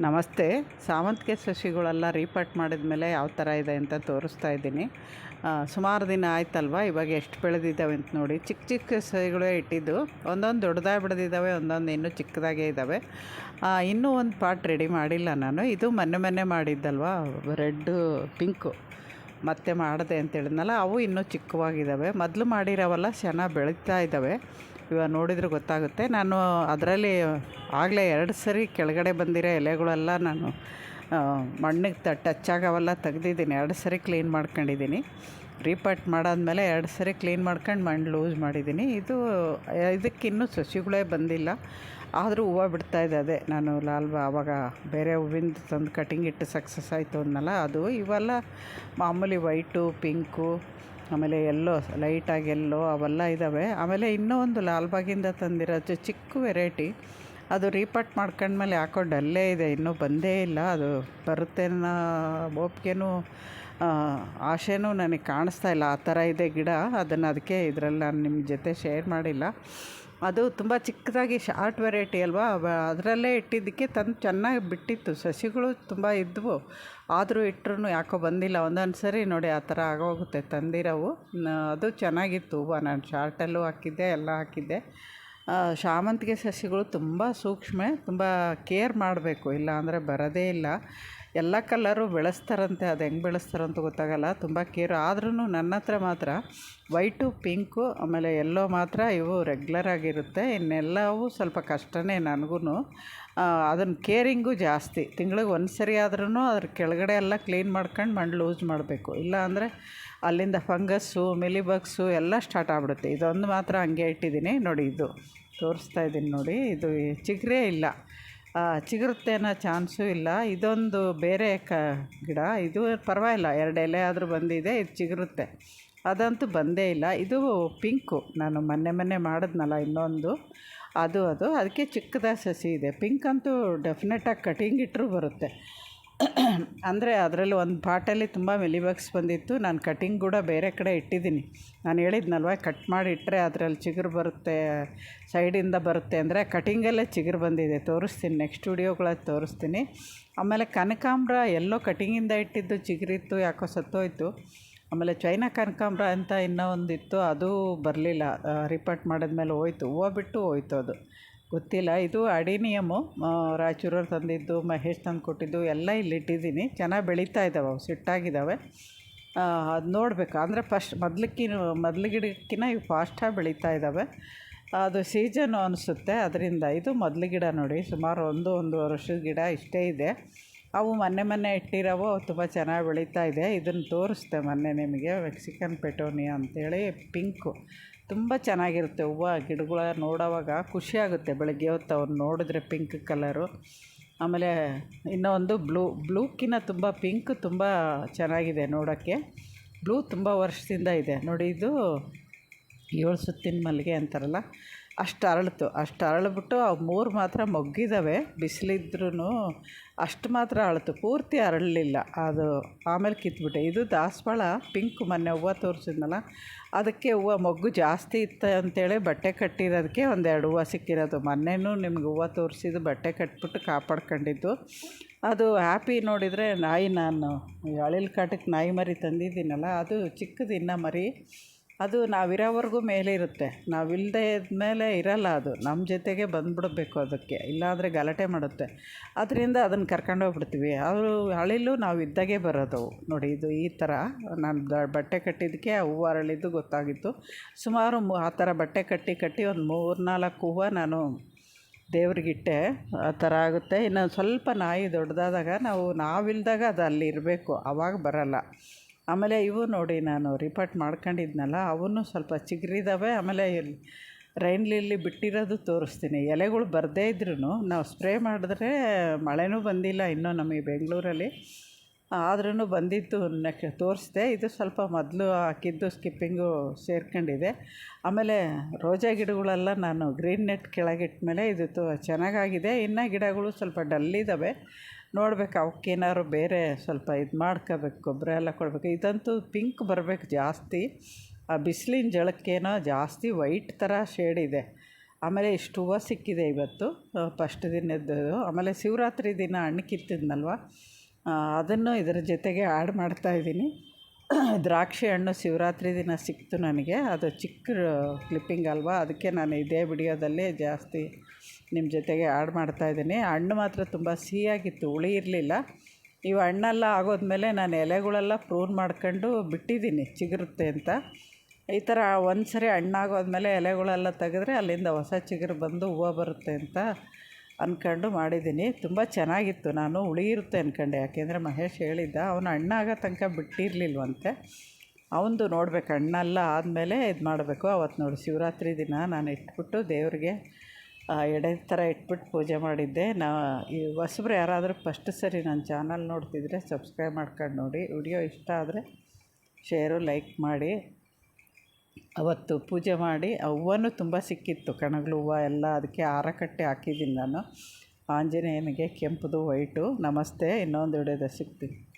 ನಮಸ್ತೆ. ಸಾವಂತಿಗೆ ಸಸಿಗಳೆಲ್ಲ ರೀಪಾಟ್ ಮಾಡಿದ ಮೇಲೆ ಯಾವ ಥರ ಇದೆ ಅಂತ ತೋರಿಸ್ತಾ ಇದ್ದೀನಿ. ಸುಮಾರು ದಿನ ಆಯ್ತಲ್ವ? ಇವಾಗ ಎಷ್ಟು ಬೆಳೆದಿದ್ದಾವೆ ಅಂತ ನೋಡಿ. ಚಿಕ್ಕ ಚಿಕ್ಕ ಸಸಿಗಳೇ ಇಟ್ಟಿದ್ದು. ಒಂದೊಂದು ದೊಡ್ಡದಾಗಿ ಬೆಳೆದಿದ್ದಾವೆ, ಒಂದೊಂದು ಇನ್ನೂ ಚಿಕ್ಕದಾಗೇ ಇದ್ದಾವೆ. ಇನ್ನೂ ಒಂದು ಪಾಟ್ ರೆಡಿ ಮಾಡಿಲ್ಲ ನಾನು. ಇದು ಮೊನ್ನೆ ಮೊನ್ನೆ ಮಾಡಿದ್ದಲ್ವ? Red, pink. ಮತ್ತೆ ಮಾಡಿದೆ ಅಂತ ಹೇಳಿದ್ನಲ್ಲ, ಅವು ಇನ್ನೂ ಚಿಕ್ಕವಾಗಿದ್ದಾವೆ ಮೊದಲು ಮಾಡಿರೋವಲ್ಲ ಚೆನ್ನಾಗಿ ಬೆಳೀತಾ ಇದ್ದಾವೆ ಇವಾಗ ನೋಡಿದರೆ ಗೊತ್ತಾಗುತ್ತೆ. ನಾನು ಅದರಲ್ಲಿ ಆಗಲೇ ಎರಡು ಸರಿ ಕೆಳಗಡೆ ಬಂದಿರೋ ಎಲೆಗಳೆಲ್ಲ ನಾನು ಮಣ್ಣಿಗೆ ತ ಟಚ್ ಆಗೋವೆಲ್ಲ ತೆಗ್ದಿದ್ದೀನಿ. ಎರಡು ಸರಿ ಕ್ಲೀನ್ ಮಾಡ್ಕೊಂಡಿದ್ದೀನಿ. ರೀಪಾಟ್ ಮಾಡಾದಮೇಲೆ ಎರಡು ಸರಿ ಕ್ಲೀನ್ ಮಾಡ್ಕೊಂಡು ಮಣ್ಣು ಲೂಸ್ ಮಾಡಿದ್ದೀನಿ. ಇದು, ಇದಕ್ಕಿನ್ನೂ ಸಸಿಗಳೇ ಬಂದಿಲ್ಲ. ಆದರೂ ಹೂವು ಇದೆ ಅದೇ. ನಾನು ಲಾಲ್ ಆವಾಗ ಬೇರೆ ಹೂವಿಂದು ತಂದು ಕಟಿಂಗ್ ಇಟ್ಟು ಸಕ್ಸಸ್ ಆಯಿತು ಅಂದಲ್ಲ ಅದು ಇವೆಲ್ಲ ಮಾಮೂಲಿ ವೈಟು ಪಿಂಕು ಆಮೇಲೆ ಎಲ್ಲೋ ಲೈಟಾಗಿ ಎಲ್ಲೋ ಅವೆಲ್ಲ ಇದ್ದಾವೆ ಆಮೇಲೆ ಇನ್ನೂ ಒಂದು ಲಾಲ್ಬಾಗಿಂದ ತಂದಿರೋದು ಚಿಕ್ಕ ವೆರೈಟಿ ಅದು ರೀಪಟ್ ಮಾಡ್ಕೊಂಡ್ಮೇಲೆ ಯಾಕೋ ಡಲ್ಲೇ ಇದೆ, ಇನ್ನೂ ಬಂದೇ ಇಲ್ಲ. ಅದು ಬರುತ್ತೆ ಅನ್ನೋ ಒಪ್ಪಿಗೆನೂ ಆಸೆನೂ ನನಗೆ ಕಾಣಿಸ್ತಾ ಇಲ್ಲ. ಆ ಥರ ಇದೆ ಗಿಡ, ಅದನ್ನು ಅದಕ್ಕೆ ಇದರಲ್ಲಿ ನಾನು ನಿಮ್ಮ ಜೊತೆ ಶೇರ್ ಮಾಡಿಲ್ಲ. ಅದು ತುಂಬ ಚಿಕ್ಕದಾಗಿ ಶಾರ್ಟ್ ವೆರೈಟಿ ಅಲ್ವಾ? ಅದರಲ್ಲೇ ಇಟ್ಟಿದ್ದಕ್ಕೆ ತಂದು ಚೆನ್ನಾಗಿ ಬಿಟ್ಟಿತ್ತು. ಸಸಿಗಳು ತುಂಬ ಇದ್ದವು ಆದರೂ ಇಟ್ಟರು ಯಾಕೋ ಬಂದಿಲ್ಲ. ಒಂದೊಂದು ಸರಿ ನೋಡಿ ಆ ಥರ ಆಗೋಗುತ್ತೆ ತಂದಿರೋವು. ಅದು ಚೆನ್ನಾಗಿತ್ತು ಹೂವು. ನಾನು ಶಾರ್ಟಲ್ಲೂ ಹಾಕಿದ್ದೆ, ಎಲ್ಲ ಹಾಕಿದ್ದೆ. ಶಾಮಂತಿಗೆ ಸಸಿಗಳು ತುಂಬ ಸೂಕ್ಷ್ಮ, ತುಂಬ ಕೇರ್ ಮಾಡಬೇಕು. ಇಲ್ಲ ಅಂದರೆ ಬರೋದೇ ಇಲ್ಲ. ಎಲ್ಲ ಕಲ್ಲರು ಬೆಳೆಸ್ತಾರಂತೆ, ಅದು ಹೆಂಗೆ ಬೆಳೆಸ್ತಾರಂತ ಗೊತ್ತಾಗಲ್ಲ. ತುಂಬ ಕೇರು. ಆದ್ರೂ ನನ್ನ ಹತ್ರ ಮಾತ್ರ ವೈಟು, ಪಿಂಕು, ಆಮೇಲೆ ಎಲ್ಲೋ ಮಾತ್ರ ಇವು ರೆಗ್ಯುಲರ್ ಆಗಿರುತ್ತೆ. ಇನ್ನೆಲ್ಲವೂ ಸ್ವಲ್ಪ ಕಷ್ಟನೇ ನನಗೂ ಅದನ್ನು ಕೇರಿಂಗು ಜಾಸ್ತಿ. ತಿಂಗ್ಳಿಗೆ ಒಂದು ಸರಿ ಆದ್ರೂ ಅದ್ರ ಕೆಳಗಡೆ ಎಲ್ಲ ಕ್ಲೀನ್ ಮಾಡ್ಕೊಂಡು ಮಣ್ಣು ಲೂಸ್ ಮಾಡಬೇಕು. ಇಲ್ಲ ಅಂದರೆ ಅಲ್ಲಿಂದ ಫಂಗಸ್ಸು, ಮಿಲಿಬಗ್ಸು ಎಲ್ಲ ಸ್ಟಾರ್ಟ್ ಆಗ್ಬಿಡುತ್ತೆ. ಇದೊಂದು ಮಾತ್ರ ಹಂಗೆ ಇಟ್ಟಿದ್ದೀನಿ. ನೋಡಿ ಇದು ತೋರಿಸ್ತಾ ಇದ್ದೀನಿ ನೋಡಿ. ಇದು ಚಿಗುರೇ ಇಲ್ಲ. ಚಿಗುರುತ್ತೆ ಅನ್ನೋ ಚಾನ್ಸೂ ಇಲ್ಲ. ಇದೊಂದು ಬೇರೆ ಕ, ಗಿಡ. ಇದು ಪರವಾಗಿಲ್ಲ. ಎರಡು ಎಲೆ ಆದರೂ ಬಂದಿದೆ, ಇದು ಚಿಗುರುತ್ತೆ. ಅದಂತೂ ಬಂದೇ ಇಲ್ಲ. ಇದು ಪಿಂಕು. ನಾನು ಮೊನ್ನೆ ಮೊನ್ನೆ ಮಾಡಿದ್ನಲ್ಲ ಇನ್ನೊಂದು. ಅದು ಅದು. ಅದಕ್ಕೆ ಚಿಕ್ಕದಾಗಿ ಸಸಿ ಇದೆ. ಪಿಂಕ್ ಅಂತೂ ಡೆಫಿನೆಟಾಗಿ ಕಟಿಂಗ್ ಇಟ್ಟರೂ ಬರುತ್ತೆ. ಅಂದರೆ ಅದರಲ್ಲಿ ಒಂದು ಪಾಟಲ್ಲಿ ತುಂಬ ಮಿಲಿಬಗ್ಸ್ ಬಂದಿತ್ತು. ನಾನು ಕಟಿಂಗ್ ಕೂಡ ಬೇರೆ ಕಡೆ ಇಟ್ಟಿದ್ದೀನಿ. ನಾನು ಹೇಳಿದ್ನಲ್ವ ಕಟ್ ಮಾಡಿ ಇಟ್ಟರೆ ಅದರಲ್ಲಿ ಚಿಗುರು ಬರುತ್ತೆ, ಸೈಡಿಂದ ಬರುತ್ತೆ ಅಂದರೆ ಕಟಿಂಗಲ್ಲೇ ಚಿಗುರು ಬಂದಿದೆ. ತೋರಿಸ್ತೀನಿ, ನೆಕ್ಸ್ಟ್ ವಿಡಿಯೋಗಳಲ್ಲಿ ತೋರಿಸ್ತೀನಿ. ಆಮೇಲೆ ಕನಕಾಂಬ್ರ ಎಲ್ಲೋ ಕಟಿಂಗಿಂದ ಇಟ್ಟಿದ್ದು, ಚಿಗುರಿತ್ತು, ಯಾಕೋ ಸತ್ತೋಯ್ತು. ಆಮೇಲೆ ಚೈನಾ ಕನಕಾಂಬ್ರ ಅಂತ ಇನ್ನೂ ಒಂದಿತ್ತು ಅದು ಬರಲಿಲ್ಲ. ರಿಪೋರ್ಟ್ ಮಾಡಿದ್ಮೇಲೆ ಹೋಯ್ತು. ಹೂವು ಬಿಟ್ಟು ಹೋಯ್ತು ಅದು. ಗೊತ್ತಿಲ್ಲ. ಇದು ಅಡಿನಿಯಮು ರಾಯಚೂರಲ್ಲಿ ತಂದಿದ್ದು, ಮಹೇಶ್ ತಂದು ಕೊಟ್ಟಿದ್ದು ಎಲ್ಲ ಇಲ್ಲಿ ಇಟ್ಟಿದ್ದೀನಿ. ಚೆನ್ನಾಗಿ ಬೆಳೀತಾ ಇದ್ದಾವೆ ಅವು, ಸಿಟ್ಟಾಗಿದ್ದಾವೆ. ಅದು ನೋಡಬೇಕು. ಅಂದರೆ ಫಸ್ಟ್ ಮೊದಲಕ್ಕಿ ಮೊದ್ಲು ಗಿಡಕ್ಕಿಂತ ಇವು ಫಾಸ್ಟಾಗಿ ಬೆಳೀತಾ ಇದ್ದಾವೆ. ಅದು ಸೀಸನು ಅನಿಸುತ್ತೆ. ಅದರಿಂದ ಇದು ಮೊದಲು ಗಿಡ ನೋಡಿ. ಸುಮಾರು ಒಂದು ಒಂದು ವರ್ಷದ ಗಿಡ ಇಷ್ಟೇ ಇದೆ. ಅವು ಮೊನ್ನೆ ಮೊನ್ನೆ ಇಟ್ಟಿರೋವು, ತುಂಬ ಚೆನ್ನಾಗಿ ಬೆಳೀತಾ ಇದೆ. ಇದನ್ನು ತೋರಿಸ್ದೆ ಮೊನ್ನೆ ನಿಮಗೆ. ಮೆಕ್ಸಿಕನ್ ಪೆಟೋನಿಯಾ ಅಂಥೇಳಿ ಪಿಂಕು. ತುಂಬ ಚೆನ್ನಾಗಿರುತ್ತೆ ಹೂವು, ಗಿಡಗಳ ನೋಡೋವಾಗ. ಖುಷಿಯಾಗುತ್ತೆ ಬೆಳಗ್ಗೆ ಹೊತ್ತು ಅವ್ರು ನೋಡಿದ್ರೆ ಪಿಂಕ್ ಕಲರು ಆಮೇಲೆ ಇನ್ನೂ ಒಂದು ಬ್ಲೂ ಬ್ಲೂಕಿನ ತುಂಬ ಪಿಂಕ್ ತುಂಬ ಚೆನ್ನಾಗಿದೆ ನೋಡೋಕ್ಕೆ. ಬ್ಲೂ ತುಂಬ ವರ್ಷದಿಂದ ಇದೆ. ನೋಡಿ ಇದು ಏಳು ಸುತ್ತಿನ ಮಲ್ಲಿಗೆ ಅಂತಾರಲ್ಲ. ಅಷ್ಟು ಅರಳಿತು. ಅಷ್ಟು ಅರಳಿಬಿಟ್ಟು ಅವು ಮೂರು ಮಾತ್ರ ಮೊಗ್ಗಿದ್ದಾವೆ ಬಿಸಿಲಿದ್ರೂ ಅಷ್ಟು ಮಾತ್ರ ಅರಳಿತು. ಪೂರ್ತಿ ಅರಳಲಿಲ್ಲ. ಅದು ಆಮೇಲೆ ಕಿತ್ಬಿಟ್ಟೆ. ಇದು ದಾಸವಾಳ ಪಿಂಕ್ ಮೊನ್ನೆ ಹೂವು ತೋರಿಸಿದ್ನಲ್ಲ, ಅದಕ್ಕೆ ಹೂವು ಮೊಗ್ಗು ಜಾಸ್ತಿ ಇತ್ತು ಅಂತೇಳಿ ಬಟ್ಟೆ ಕಟ್ಟಿರೋದಕ್ಕೆ ಒಂದೆರಡು ಹೂವು ಸಿಕ್ಕಿರೋದು. ಮೊನ್ನೆನೂ ನಿಮ್ಗೆ ಹೂವು ತೋರಿಸಿದ್ದು ಬಟ್ಟೆ ಕಟ್ಬಿಟ್ಟು ಕಾಪಾಡ್ಕೊಂಡಿದ್ದು. ಅದು ಹ್ಯಾಪಿ ನೋಡಿದರೆ ನಾಯಿ ನಾನು ಅಳಿಲ್ ಕಾಟಕ್ಕೆ ನಾಯಿ ಮರಿ ತಂದಿದ್ದೀನಲ್ಲ, ಅದು ಚಿಕ್ಕದು ಮರಿ ಅದು ನಾವಿರೋವರೆಗೂ ಮೇಲೆ ಇರುತ್ತೆ ನಾವಿಲ್ಲದೆ ಇದ್ಮೇಲೆ ಇರಲ್ಲ ಅದು. ನಮ್ಮ ಜೊತೆಗೆ ಬಂದುಬಿಡ್ಬೇಕು ಅದಕ್ಕೆ. ಇಲ್ಲಾಂದರೆ ಗಲಾಟೆ ಮಾಡುತ್ತೆ. ಅದರಿಂದ ಅದನ್ನು ಕರ್ಕೊಂಡು ಹೋಗ್ಬಿಡ್ತೀವಿ. ಅವರು ಅಳಿಲು ನಾವು ಇದ್ದಾಗೆ ಬರೋದು. ನೋಡಿ, ಇದು ಈ ಥರ ನಾನು ಬಟ್ಟೆ ಕಟ್ಟಿದ್ದಕ್ಕೆ ಆ ಹೂವು ಅರಳಿದ್ದು ಗೊತ್ತಾಗಿತ್ತು. ಸುಮಾರು ಆ ಥರ ಬಟ್ಟೆ ಕಟ್ಟಿ ಕಟ್ಟಿ ಒಂದು ಮೂರು ನಾಲ್ಕು ಹೂವು ನಾನು ದೇವ್ರಿಗಿಟ್ಟೆ. ಆ ಥರ ಆಗುತ್ತೆ. ಇನ್ನೊಂದು ಸ್ವಲ್ಪ ನಾಯಿ ದೊಡ್ಡದಾದಾಗ ನಾವು, ನಾವಿಲ್ದಾಗ ಅದು ಅಲ್ಲಿ ಇರಬೇಕು ಆವಾಗ ಬರೋಲ್ಲ. ಆಮೇಲೆ ಇವು ನೋಡಿ ನಾನು ರಿಪೋರ್ಟ್ ಮಾಡ್ಕೊಂಡಿದ್ನಲ್ಲ, ಅವನ್ನು ಸ್ವಲ್ಪ ಚಿಗ್ರಿದಾವೆ, ಆಮೇಲೆ ರೈನ್ ಲಿಲ್ಲಿ ಬಿಟ್ಟಿರೋದು ತೋರಿಸ್ತೀನಿ. ಎಲೆಗಳು ಬರದೇ ಇದ್ರೂ ನಾವು ಸ್ಪ್ರೇ ಮಾಡಿದ್ರೆ ಮಳೆನೂ ಬಂದಿಲ್ಲ ಇನ್ನೂ ನಮಗೆ ಬೆಂಗಳೂರಲ್ಲಿ. ಆದ್ರೂ ಬಂದಿತ್ತು ನೆಕ್ ತೋರಿಸ್ದೆ, ಇದು ಸ್ವಲ್ಪ ಮೊದಲು ಹಾಕಿದ್ದು ಸ್ಕಿಪ್ಪಿಂಗು ಸೇರ್ಕೊಂಡಿದೆ. ಆಮೇಲೆ ರೋಜಾ ಗಿಡಗಳೆಲ್ಲ ನಾನು ಗ್ರೀನ್ ನೆಟ್ ಕೆಳಗಿಟ್ಟ ಮೇಲೆ ಇದು ತು, ಚೆನ್ನಾಗಾಗಿದೆ. ಇನ್ನು ಗಿಡಗಳು ಸ್ವಲ್ಪ ಡಲ್ಲಿದ್ದಾವೆ ನೋಡ್ಬೇಕು, ಅವಕ್ಕೇನಾದ್ರು ಬೇರೆ ಸ್ವಲ್ಪ ಇದು ಮಾಡ್ಕೋಬೇಕು, ಗೊಬ್ಬರ ಎಲ್ಲ ಕೊಡಬೇಕು. ಇದಂತೂ ಪಿಂಕ್ ಬರಬೇಕು ಜಾಸ್ತಿ. ಆ ಬಿಸಿಲಿನ ಜಳಕ್ಕೇನೋ ಜಾಸ್ತಿ ವೈಟ್ ಥರ ಶೇಡ್ ಇದೆ. ಆಮೇಲೆ ಇಷ್ಟು ಹೂವು ಸಿಕ್ಕಿದೆ ಇವತ್ತು ಫಸ್ಟ್ ದಿನದ್ದು. ಆಮೇಲೆ ಶಿವರಾತ್ರಿ ದಿನ ಹಣ್ಣು ಕಿತ್ತಿದ್ನಲ್ವ? ಅದನ್ನು ಇದರ ಜೊತೆಗೆ ಆ್ಯಡ್ ಮಾಡ್ತಾಯಿದ್ದೀನಿ ದ್ರಾಕ್ಷಿ ಹಣ್ಣು ಶಿವರಾತ್ರಿ ದಿನ ಸಿಕ್ತು ನನಗೆ. ಅದು ಚಿಕ್ಕ ಕ್ಲಿಪ್ಪಿಂಗ್ ಅಲ್ವಾ? ಅದಕ್ಕೆ ನಾನು ಇದೇ ವಿಡಿಯೋದಲ್ಲಿ ಜಾಸ್ತಿ ನಿಮ್ಮ ಜೊತೆಗೆ ಆ್ಯಡ್ ಮಾಡ್ತಾಯಿದ್ದೀನಿ ಹಣ್ಣು ಮಾತ್ರ ತುಂಬ ಸಿಹಿಯಾಗಿತ್ತು, ಹುಳಿ ಇರಲಿಲ್ಲ. ಇವು ಹಣ್ಣೆಲ್ಲ ಆಗೋದ್ಮೇಲೆ ನಾನು ಎಲೆಗಳೆಲ್ಲ ಪ್ರೂನ್ ಮಾಡ್ಕೊಂಡು ಬಿಟ್ಟಿದ್ದೀನಿ, ಚಿಗುರುತ್ತೆ ಅಂತ. ಈ ಥರ ಒಂದು ಸರಿ ಹಣ್ಣಾಗೋದ್ಮೇಲೆ ಎಲೆಗಳೆಲ್ಲ ತೆಗೆದ್ರೆ ಅಲ್ಲಿಂದ ಹೊಸ ಚಿಗುರು ಬಂದು ಹೂವು ಬರುತ್ತೆ ಅಂತ ಅಂದ್ಕೊಂಡು ಮಾಡಿದ್ದೀನಿ. ತುಂಬ ಚೆನ್ನಾಗಿತ್ತು, ನಾನು ಹುಳಿ ಇರುತ್ತೆ ಅಂದ್ಕೊಂಡೆ ಯಾಕೆಂದರೆ ಮಹೇಶ್ ಹೇಳಿದ್ದ, ಅವನು ಹಣ್ಣಾಗೋ ತನಕ ಬಿಟ್ಟಿರಲಿಲ್ವಂತೆ. ಅವನದು ನೋಡ್ಬೇಕು, ಹಣ್ಣೆಲ್ಲ ಆದಮೇಲೆ ಇದು ಮಾಡಬೇಕು ಅವತ್ತು ನೋಡಿ, ಶಿವರಾತ್ರಿ ದಿನ ನಾನು ಇಟ್ಬಿಟ್ಟು ದೇವ್ರಿಗೆ ಎಡೆ ಥರ ಇಟ್ಬಿಟ್ಟು ಪೂಜೆ ಮಾಡಿದ್ದೆ. ನಾ ಈ ಹೊಸಬ್ರು ಯಾರಾದರೂ ಫಸ್ಟ್ ಸರಿ ನನ್ನ ಚಾನಲ್ ನೋಡ್ತಿದ್ರೆ ಸಬ್ಸ್ಕ್ರೈಬ್ ಮಾಡ್ಕೊಂಡು ನೋಡಿ. ವಿಡಿಯೋ ಇಷ್ಟ ಆದರೆ ಶೇರು, ಲೈಕ್ ಮಾಡಿ. ಅವತ್ತು ಪೂಜೆ ಮಾಡಿ. ಹೂವನೂ ತುಂಬ ಸಿಕ್ಕಿತ್ತು. ಕಣಗಳು ಹೂವು ಎಲ್ಲ ಅದಕ್ಕೆ ಹಾರ ಕಟ್ಟೆ ಹಾಕಿದ್ದೀನಿ ನಾನು. ಆಂಜನೇಯನಿಗೆ ಕೆಂಪುದು, ವೈಟು. ನಮಸ್ತೆ. ಇನ್ನೊಂದು ವಿಡಿಯೋದ ಸಿಗ್ತೀನಿ.